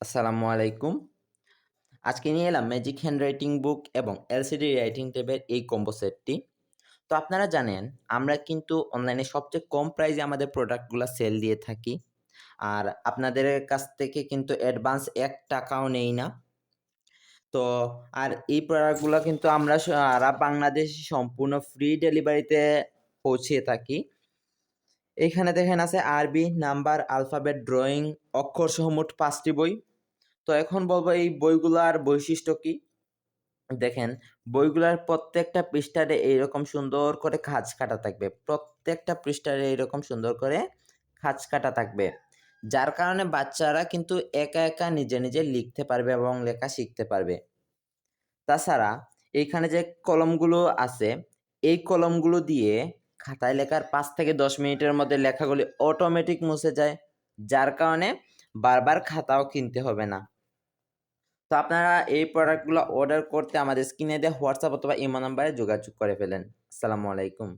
আসসালামু আলাইকুম। আজকে নিয়ে এলাম ম্যাজিক হ্যান্ডরাইটিং বুক এবং এলসিডি রাইটিং ট্যাবের এই কম্বো সেটটি। তো আপনারা জানেন আমরা কিন্তু অনলাইনে সবচেয়ে কম প্রাইসে আমাদের প্রোডাক্টগুলো সেল দিয়ে থাকি। আর আপনাদের কাছ থেকে কিন্তু অ্যাডভান্স এক টাকাও নেই না। তো আর এই প্রোডাক্টগুলো কিন্তু আমরা সারা বাংলাদেশে সম্পূর্ণ ফ্রি ডেলিভারিতে পৌঁছিয়ে থাকি। এখানে দেখেন আছে আরবি, নাম্বার, আলফাবেট, ড্রইং, অক্ষরসহ মোট পাঁচটি বই। তো এখন বলব এই বইগুলার বৈশিষ্ট্য কি? দেখেন বইগুলার প্রত্যেকটা পৃষ্ঠারে এইরকম সুন্দর করে খাঁজ কাটা থাকবে। প্রত্যেকটা পৃষ্ঠারে এইরকম সুন্দর করে খাঁজ কাটা থাকবে। যার কারণে বাচ্চারা কিন্তু একা, একা নিজে, নিজে লিখতে পারবে এবং লেখা শিখতে পারবে। তাছাড়া এইখানে যে কলমগুলো আছে, এই কলমগুলো দিয়ে খাতায় লেখার পাঁচ থেকে ১০ মিনিটের মধ্যে লেখাগুলি অটোমেটিক মুছে যায়। যার কারণে বারবার খাতাও কিনতে হবে না। তো আপনারা এই প্রোডাক্টগুলো অর্ডার করতে আমাদের স্ক্রিনে দেওয়া হোয়াটসঅ্যাপ অথবা ইমো নাম্বারে যোগাযোগ করে ফেলেন। আসসালামু আলাইকুম।